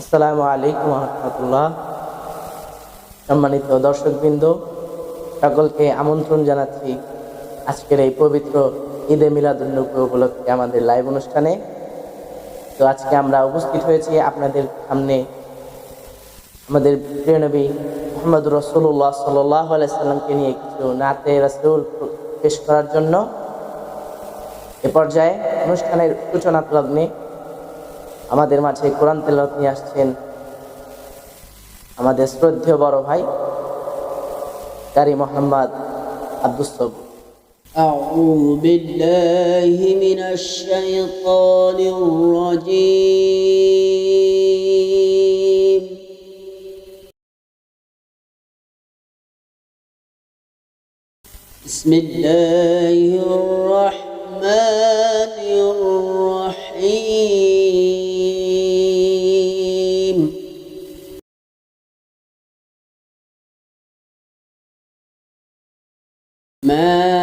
আসসালামু আলাইকুম রহমতুল্লাহ। সম্মানিত দর্শকবৃন্দ, সকলকে আমন্ত্রণ জানাচ্ছি আজকের এই পবিত্র ঈদে মিলাদুন্নবী উপলক্ষে আমাদের লাইভ অনুষ্ঠানে। তো আজকে আমরা উপস্থিত হয়েছি আপনাদের সামনে। আমাদের প্রিয় নবী মোহাম্মদ রসুল্লাহ সাল্লাহ আলাইসাল্লামকে নিয়ে কিছু নাতে রসুল পেশ করার জন্য। এ পর্যায়ে অনুষ্ঠানের সূচনা লগ্নে আমাদের মাঝে কোরআন তেলাওয়াত নিয়ে আসছেন আমাদের শ্রদ্ধেয় বড় ভাই কারি মোহাম্মদ আব্দুস সবুর أعوذ بالله من الشيطان الرجيم بسم الله الرحمن Yeah.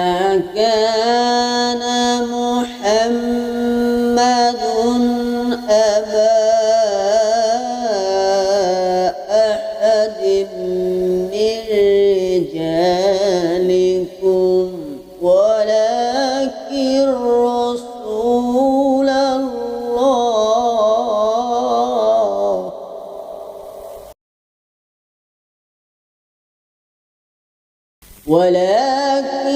ولكن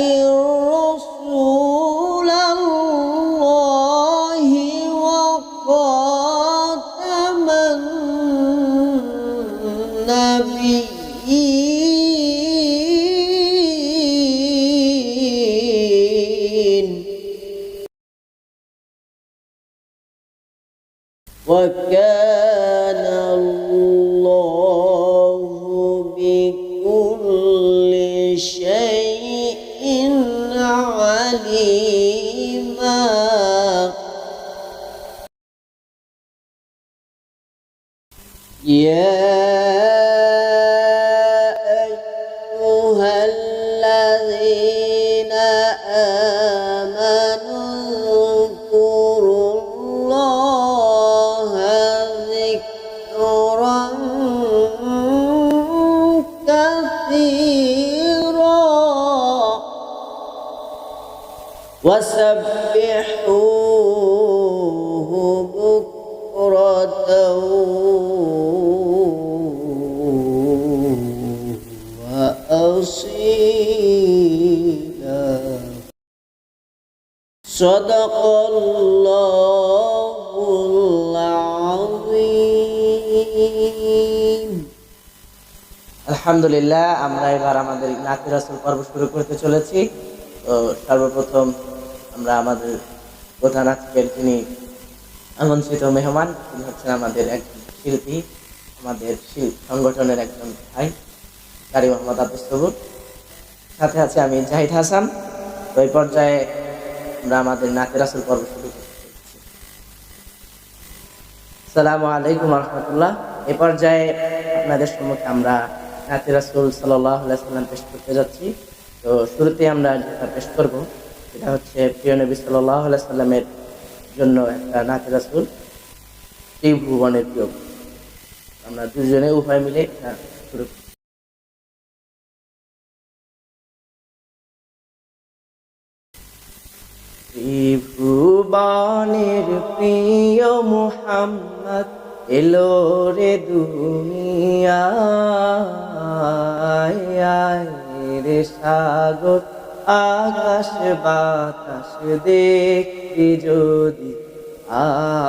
আলহামদুলিল্লাহ, আমরা এবার আমাদের নাতি রাসুল পর্ব শুরু করতে চলেছি। তো সর্বপ্রথম আমরা আমাদের প্রধান আজকের যিনি আমন্ত্রিত মেহমান, তিনি হচ্ছেন আমাদের একজন শিল্পী, আমাদের শিল- সংগঠনের একজন ভাই কারি মোহাম্মদ আব্দুল সবুর। সাথে আছে আমি জাহিদ হাসান। তো এই পর্যায়ে আমরা আমাদের নাতি রাসুল পর্ব শুরু করতে চলেছি। সালামু আলাইকুম রহমতুল্লাহ। এ পর্যায়ে আপনাদের সম্মুখে আমরা নাতি রাসুল সাল্লাম পেশ করতে যাচ্ছি। তো শুরুতে আমরা যেটা পেশ করব, সেটা হচ্ছে প্রিয় নবী সাল্লাহ সাল্লামের জন্য একটা নাতি রাসুল ত্রিভুবনের প্রিয়। আমরা দুজনে উভয় মিলে শুরু করি। ত্রিভুবনের প্রিয় মুহাম্মদ এলো রে দুনিয়ায় রে সাগর, আকাশ বাতাস দেখি যদি। আয়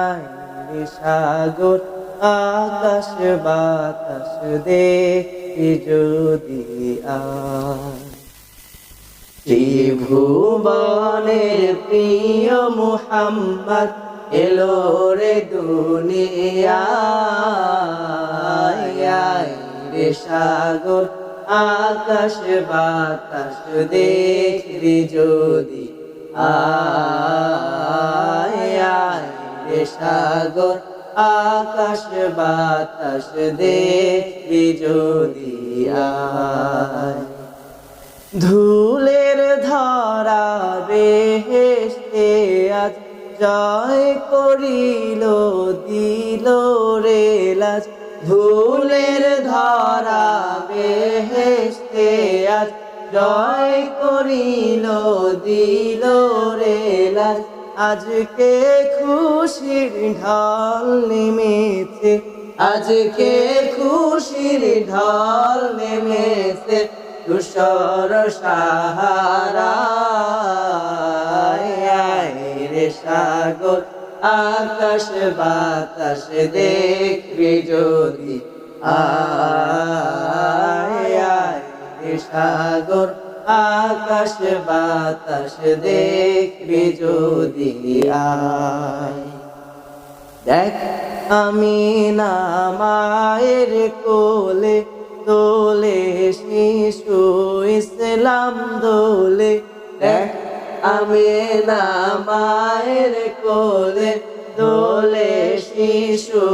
আয় সাগর, আকাশ বাতাস দেখি যদি। আয় ত্রিভুবনের প্রিয় মুহাম্মদ এলো রে দুনিয়ায় রে সাগর, আকাশ বাতাস দেখবি যদি। রে সাগর, আকাশ বাতাস দেখবি যদি। ধুলের ধরা বেহেস্তে আজ জয় করিল, দিল রে লাজ ধুলের ধরা বেহেস্তে আজ জয় করিল, দিল রে লাজ আজকে খুশির ঢল নেমেছে, আজকে খুশির ঢল নেমেছে তুষর সাহারা। সাগর, আকাশ বাতাস দেখবি যদি। সাগর, আকাশ বাতাস দেখবি যদি। দেখ, আমি না মায়ের কোলে, দোলে শিশু ইসলাম দোলে। দেখ আমি না মায়ের কোলে দোলে শিশু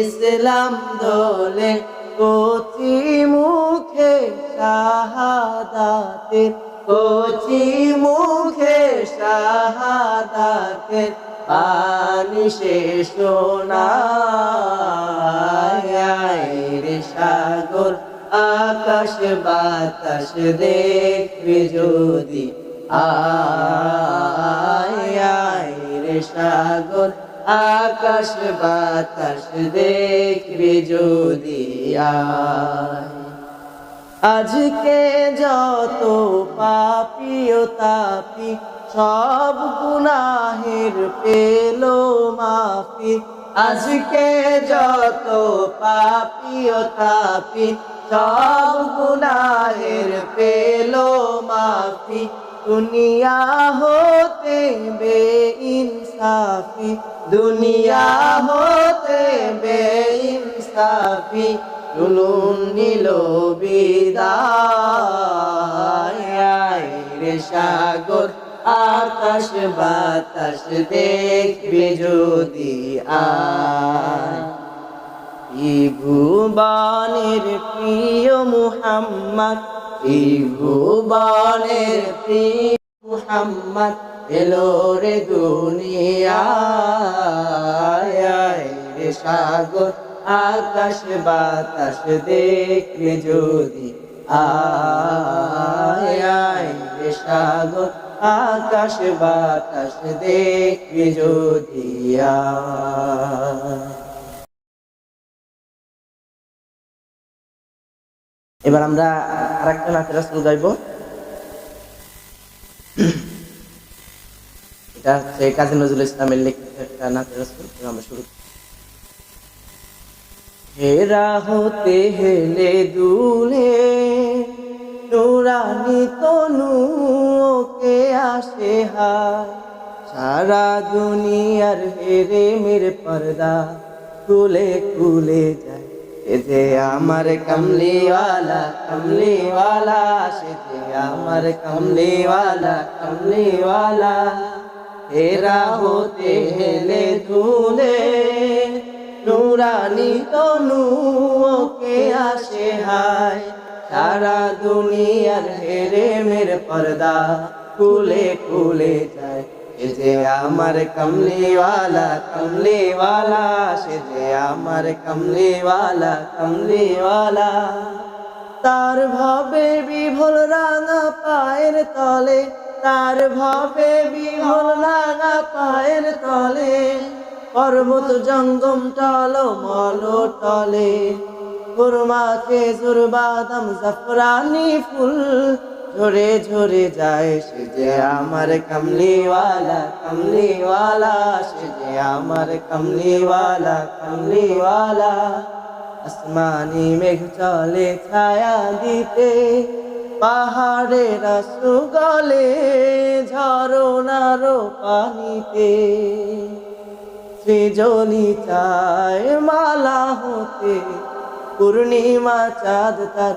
ইসলাম দোলে কচি মুখে শাহাদাতের কচি মুখে শাহাদাতের পানি শেষ রে সাগর, আকাশ বাতাস দেখবি যদি রে আকাশ বাতাস দেখবি যদি আজকে যত পাপি ও তাপি, সব গুনাহের পেল মাফি। আজকে যত পাপি ও তাপি, সব গুনাহের পেল মাফি। দুনিয়া হতে বে ইনসাফি দুনিয়া হতে বে ইনসাফি চুলুন নিল বিদায়। রে সাগর, আকাশ বাতাস দেখবে যদি ভুবানের প্রিয় মুহাম্মদ ভুবানের প্রিয় মুহাম্মদ এলো রে দুনিয়ায় রে সাগর, আকাশ বাতাস দেখবে যদি আয় রে সাগর, আকাশ বাতাস দেখবে যদি আয়। এবার আমরা আরেকটা নাচের রাসুল গাইব। এটা হচ্ছে কাজী নজরুল ইসলামের লিখিত একটা নাচের রাসুল আমরা শুরু। হেরা হতে হেলে দুলে, নুরানি তনু ওকে আসে হা সারা দুনিয়ার হেরে মেরে পর্দা খুলে খুলে যায়। এ আমার কমলিওয়ালা কমলিওয়ালা, সে আমার কমলিওয়ালা কমলিওয়ালা। হেরা হতে হেলে ধুলে নুরানি তনু ওকে আসে হায়। সারা দুনিয়ার হেরে মের পর্দা খুলে খুলে যায়। যে আমার কমলিওয়ালা কমলিওয়ালা সে যে আমার কমলিওয়ালা কমলিওয়ালা। তার ভাবে বিভোল রাঙা পায়ের তলে, তার ভাবে বিভোল রাঙা পায়ের তলে, পর্বত জঙ্গম টল মল টলে। কুরমা, খেজুর, বাদাম, জাফরানি ফুল ঝরে ঝরে যায়, সে যে আমার কমলিওয়ালা কমলিওয়ালা, সে যে আমার কমলিওয়ালা কমলিওয়ালা। আসমানি মেঘ চলে ছায়া দিতে, পাহাড়ের সুগলে ঝরনারো পানিতে। সৃজনী চায় মালা হতে, পূর্ণিমা চাঁদ তার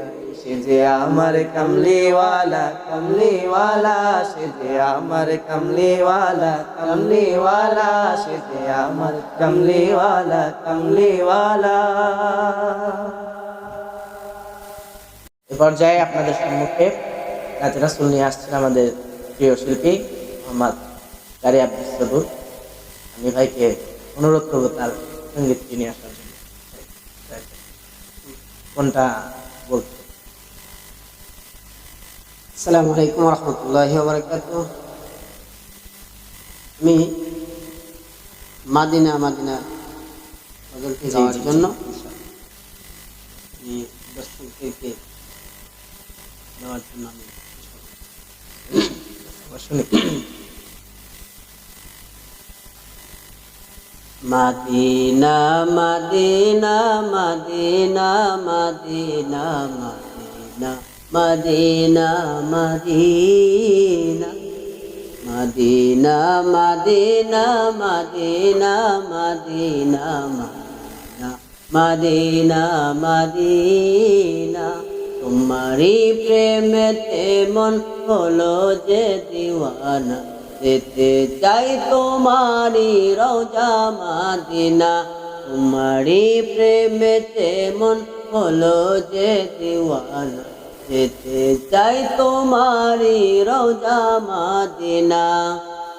সে যে আমার কামলিওয়ালা কামলিওয়ালা, সে আমার কামলিওয়ালা কামলিওয়ালা, সে আমার কামলিওয়ালা কামলিওয়ালা। এ পর্যায়ে আপনাদের সম্মুখে নাচ রাসুল নিয়ে আসছেন আমাদের প্রিয় শিল্পী মোহাম্মদ কারি আব্দুল আমি ভাইকে অনুরোধ করব তার সঙ্গীতটি নিয়ে আসার জন্য। কোনটা বলতে আসসালামু আলাইকুম রহমতুল্লাহি বারকাত আমি মাদিনা মাদিনা বদলতে যাওয়ার জন্য। নেওয়ার জন্য আমি Medina Medina Medina Medina Medina Medina Medina Medina Medina Medina Medina Medina Madina. তোমারি প্রেমেতে মন হলো যে দিওয়ানা, যেতে চাই তোমারি রোজা মাদিনা। তোমারি প্রেমেতে মন হলো যে দিওয়ানা যেতে চাই তোমারি রোজা Madina,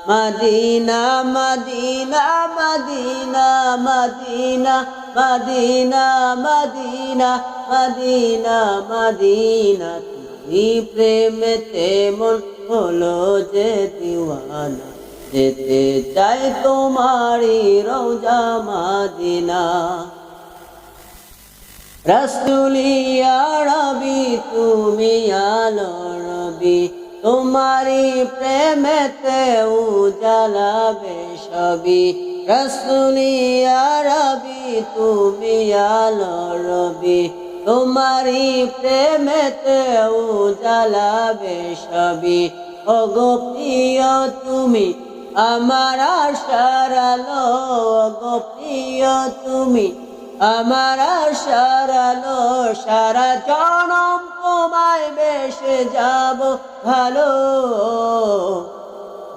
Medina Medina Medina Medina Medina Medina Medina Madina. তুমি প্রেমেতে মন হলো যে দিওয়ানা, যেতে চাই তোমারি রোজা মাদিনা। রসুলিয়া রবি, তুমি আলো রবি। তোমারি প্রেমেতে উজালাবে সবই রসুলিয়া রবি, তুমি আলো রবি। তোমারি প্রেমেতে উজালাবে সবই ওগো প্রিয়, তুমি আমার আশার আলো। তুমি আমার সারালো সারা জনম তোমায় বেশে যাব ভালো।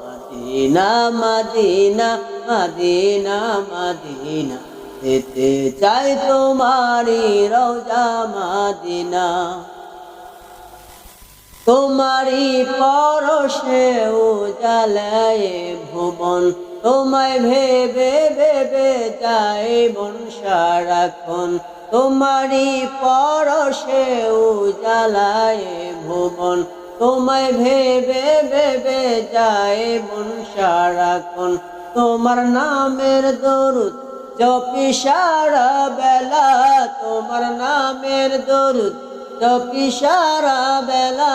মাদিনা মাদিনা মাদিনা মাদিনা, যেতে চাই তোমারি রোজা মাদিনা। তোমারি পরশে উজালায় ভুবন তোমায় ভেবে ভেবে যাই মন সারাক্ষণ। তোমারি পরশে উজালায় ভুবন। তোমায় ভেবে ভেবে যাই মন সারাক্ষণ। তোমার নামের দরুদ জপি সারা বেলা। তোমার নামের দরুদ জপি সারা বেলা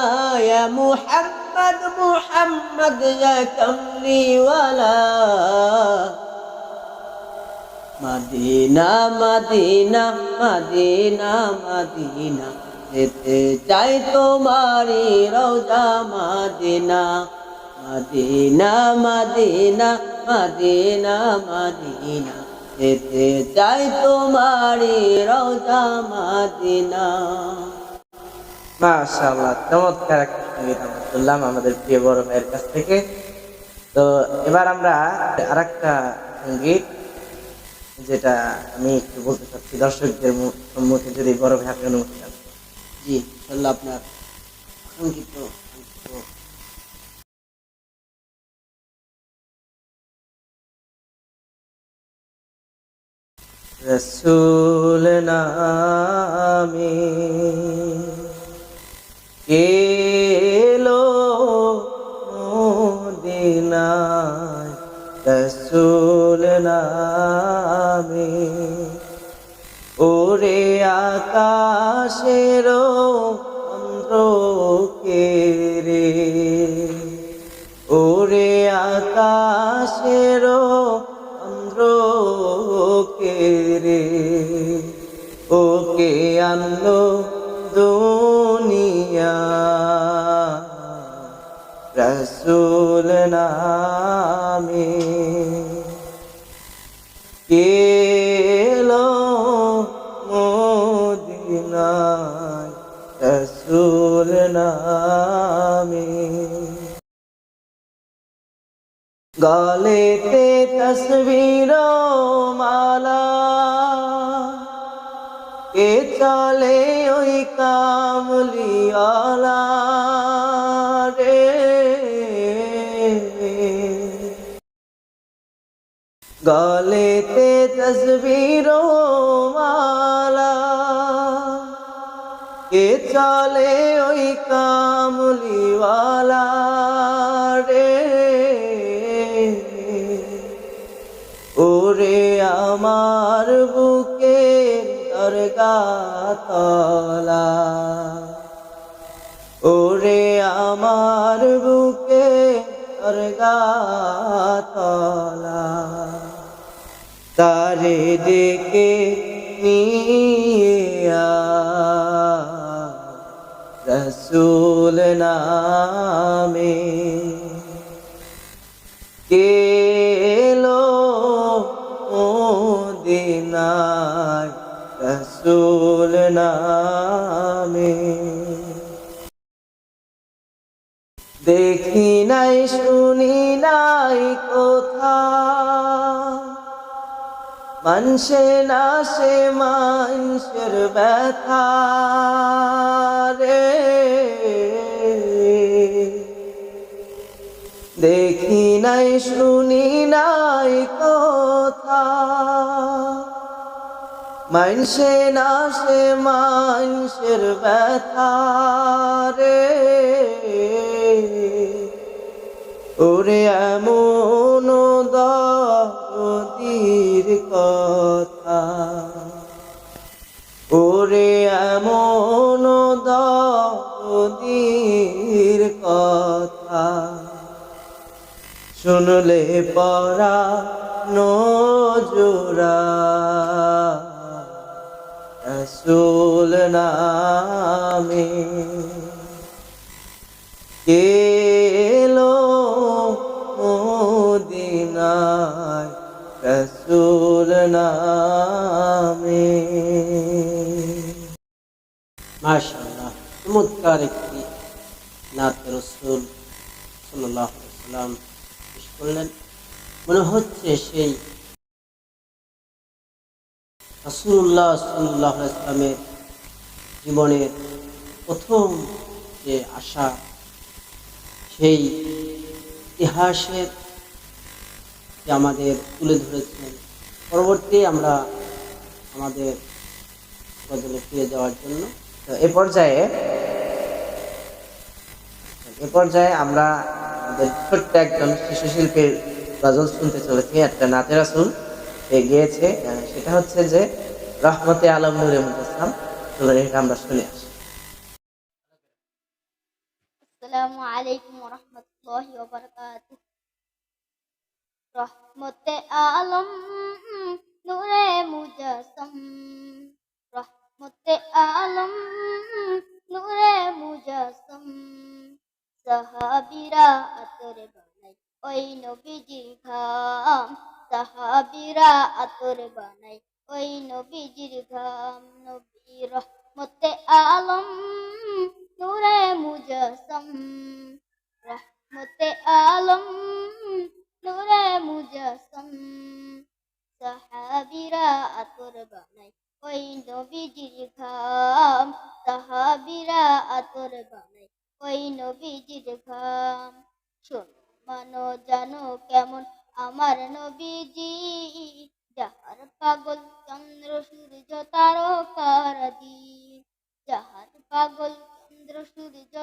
ইয়া মুহাম্মদ মুহাম্মদ, ইয়া কমলিওয়ালা মদিনা মদিনা মদিনা মদিনা, যেতে চাই তোমারি রোজা Madina. Medina Medina Medina Madina, যেতে চাই তোমারি রোজা মদিনা। মাশাআল্লাহ চমৎকার একটা সংগীত আমরা শুনলাম আমাদের প্রিয় বড় ভাইয়ের কাছ থেকে। তো এবার আমরা আরেকটা সংগীত যেটা আমি একটু বলতে চাচ্ছি দর্শকদের সম্মুখে যদি বড় ভাই আপনি অনুমতি দেন। জি আপনার আকাঙ্ক্ষিত রসুল নামে এলো মদিনায় রসুল নামে। ওরে আকাশের অন্ধ্রকে রে ওরে আকাশের অন্ধ্রকে রে ওকে আনলো দুনিয়া। রসুল নামে কেলো মদিনা রসুল নামে। গলেতে তসবীর মালা কে চলে ওই কামলিওয়ালা রে। গলেতে তসবীর মালা। কে চলে ওই কামলিওয়ালা তলা। ওরে আমার বুকে তলা। তারে ডেকে নিয়া রসুল নামে। কেলো নামে। দেখি নাই, শুনি নাই কোথা। মানসে না সে মানুষের ব্যথা রে। দেখি নাই, শুনি মানসে না সে মানুষের ব্যথা রে। ওরে এমন দীর কথা। ওরে এমন দীর কথা। শুনলে পরা নজোরা রসুল নামে কেলো মদিনায় রসুল নামে। মাশাআল্লাহ, চমৎকার একটি নাত রসুল সাল্লাহ সাল্লাম করলেন। মনে হচ্ছে সেই রসুল্লাহ সাল্লাহ ইসলামের জীবনের প্রথম যে আশা, সেই ইতিহাসের যে আমাদের তুলে ধরেছেন, পরবর্তী আমরা আমাদের বদলে ফিরে যাওয়ার জন্য। তো এ পর্যায়ে এ পর্যায়ে আমরা আমাদের ছোট্ট একজন শিশু শিল্পীর গজল শুনতে চলেছি, একটা নাচের আসুন গিয়েছে সেটা হচ্ছে যে রহমতে আলম নুরে চলুন এটা আমরা শুনে আসি। আসসালামু আলাইকুম রহমতে আলম নূরে মুজাসম রহমতে আলম নূরে মুজাসম সাহাবীরা আতর বানাই ওই নবীজির ঘাম। সাহাবীরা আতর বানাই ওই নবীজির ঘাম চন্দ্র তারকার দিন যাহার পাগল চন্দ্র সূর্য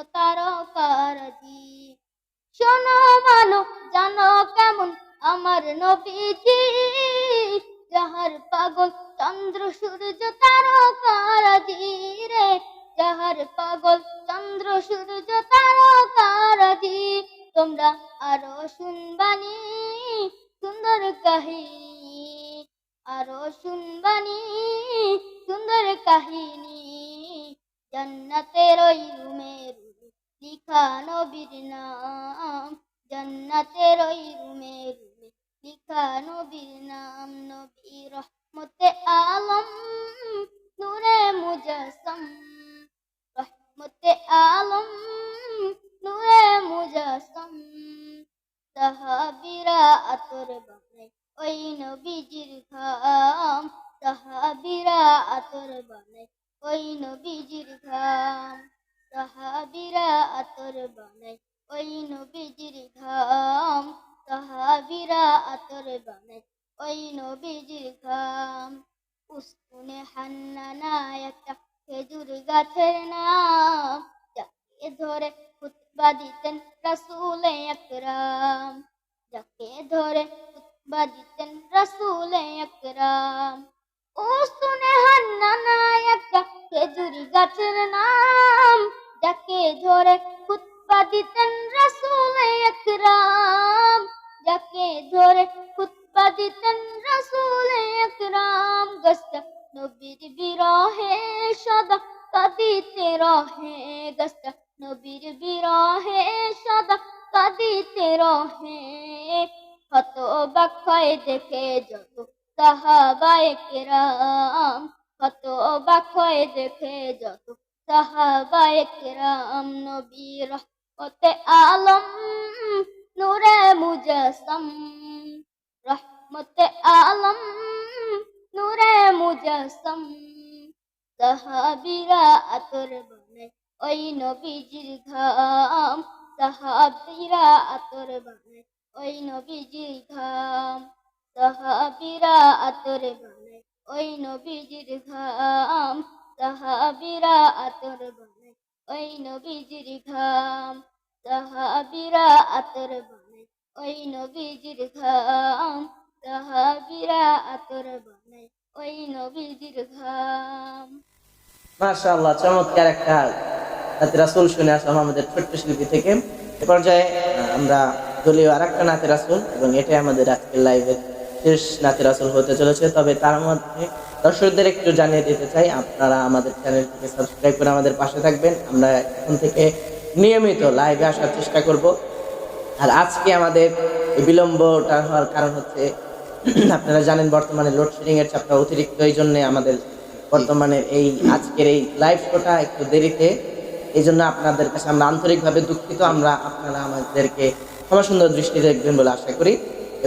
alam Rahmete alam Nure mujassam Daha bir গাছের নাম যাকে ধরে খুতবা দিতেন রাসূল আকরাম। যাকে ধরে খুতবা দিতেন রাসূল আকরাম। গস্ত নবীর বিরহে সদা কাঁদিতে রহে। গস্ত নবীর বিরহে সদা কাঁদিতে রহে। হত বাক্ষয় দেখে যত সাহাবায়ে কেরাম হত বাক্ষয় দেখে যত সাহাবায়ে কেরাম নবীর রহমতে আলম, নূরে মুজাসম, রহমতে আলম, নূরে মুজাসম। সাহাবিরা আতর বানায় ওই নবীজির ঘাম। সাহাবিরা আতর বানায় ওই নবীজির ঘাম। সাহাবিরা আতর বানায় ওই নবীজির ঘাম সাহাবিরা আতর বানায় ওই নবীজির ঘাম সাহাবিরা আতর বানায় ওই নবীজির ঘাম সাহাবিরা আতর বানায় ওই নবীজির ঘাম। মাশাআল্লাহ, চমৎকার একটা নাতে রাসুল শুনে আসলাম আমাদের ছোট্ট শিল্পী থেকে। এ পর্যায়ে আমরা দলীয় আর একটা নাতে রাসুল এবং এটাই আমাদের আজকের লাইভের শেষ নাতে রাসুল হতে চলেছে। তবে তার মধ্যে দর্শকদের একটু জানিয়ে দিতে চাই, আপনারা আমাদের চ্যানেলটিকে সাবস্ক্রাইব করে আমাদের পাশে থাকবেন। আমরা এখন থেকে নিয়মিত লাইভে আসার চেষ্টা করব। আর আজকে আমাদের বিলম্বটা হওয়ার কারণ হচ্ছে, আপনারা জানেন বর্তমানে লোডশেডিংয়ের চাপটা অতিরিক্ত, এই জন্য আমাদের বর্তমানে এই আজকের এই লাইভ শোটা একটু দেরিতে। এই জন্য আপনাদের কাছে আমরা আন্তরিকভাবে দুঃখিত। আমরা, আপনারা আমাদেরকে ক্ষমা সুন্দর দৃষ্টি দেখবেন বলে আশা করি।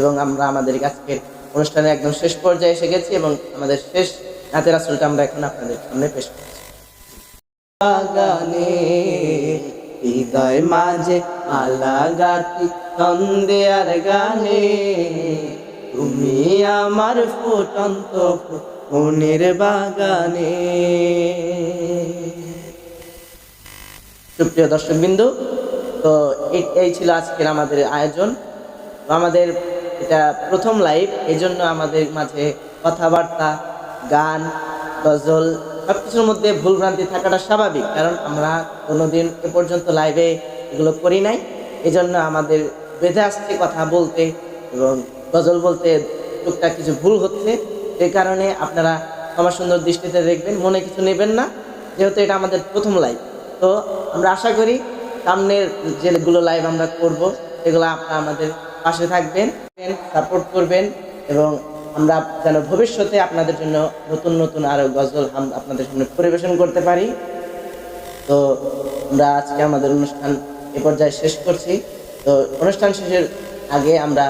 এবং আমরা আমাদের আজকের অনুষ্ঠানে একদম শেষ পর্যায়ে এসে গেছি এবং আমাদের শেষ নাতের আসলটা আমরা এখন আপনাদের সামনে পেশ করছি। বাগানে হৃদয় মাঝে আলা গাতি ছন্দে আর গানে। তুমি আমার ফুটন্ত মনের বাগানে। সুপ্রিয় দর্শক বিন্দু তো এই- এই ছিল আজকের আমাদের আয়োজন। আমাদের এটা প্রথম লাইভ এই জন্য আমাদের মাঝে কথাবার্তা, গান, গজল সব কিছুর মধ্যে ভুলভ্রান্তি থাকাটা স্বাভাবিক, কারণ আমরা কোনোদিন এ পর্যন্ত লাইভে এগুলো করি নাই। এই জন্য আমাদের বেঁধে আসছে কথা বলতে এবং গজল বলতে টুকটাক কিছু ভুল হচ্ছে। এই কারণে আপনারা আমার সুন্দর দৃষ্টিতে দেখবেন, মনে কিছু নেবেন না, যেহেতু এটা আমাদের প্রথম লাইভ তো আমরা আশা করি সামনের যেগুলো লাইভ আমরা করব, সেগুলো আপনারা আমাদের পাশে থাকবেন সাপোর্ট করবেন এবং আমরা যেন ভবিষ্যতে আপনাদের জন্য নতুন নতুন আরো গজল হাম- আপনাদের সামনে পরিবেশন করতে পারি তো আমরা আজকে আমাদের অনুষ্ঠান এ পর্যায়ে শেষ করছি তো অনুষ্ঠান শেষের আগে আমরা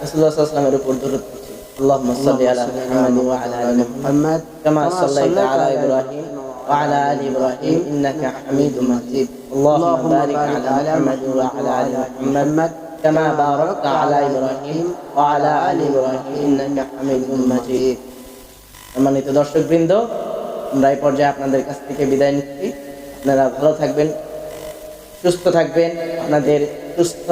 রাসূলুল্লাহ সাল্লাল্লাহু আলাইহি ওয়াসাল্লামের উপর দরুদ পড়ছি আল্লাহুম্মা সাল্লি আলা মুহাম্মাদ ওয়া আলা আলি মুহাম্মাদ محمد كما صليت على إبراهيم وعلى آل إبراهيم إنك حميد مجيد اللهم بارك على محمد وعلى آل محمد كما باركت على إبراهيم وعلى آل إبراهيم إنك حميد مجيد সম্মানিত দর্শক বৃন্দ আমরা এই পর্যায়ে আপনাদের কাছ থেকে বিদায় নিচ্ছি আপনারা ভালো থাকবেন সুস্থ থাকবেন আপনাদের সুস্থ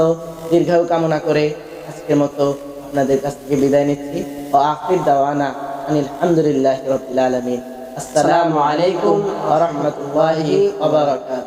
দীর্ঘায়ু কামনা করে আজকের মতো আপনাদের কাছ থেকে বিদায় নিচ্ছি ও আখির দাওয়ানা আনিল হামদুলিল্লাহ রবিল আলমিন আসসালামু আলাইকুম ওয়া রাহমাতুল্লাহি ওয়া বারাকাতুহু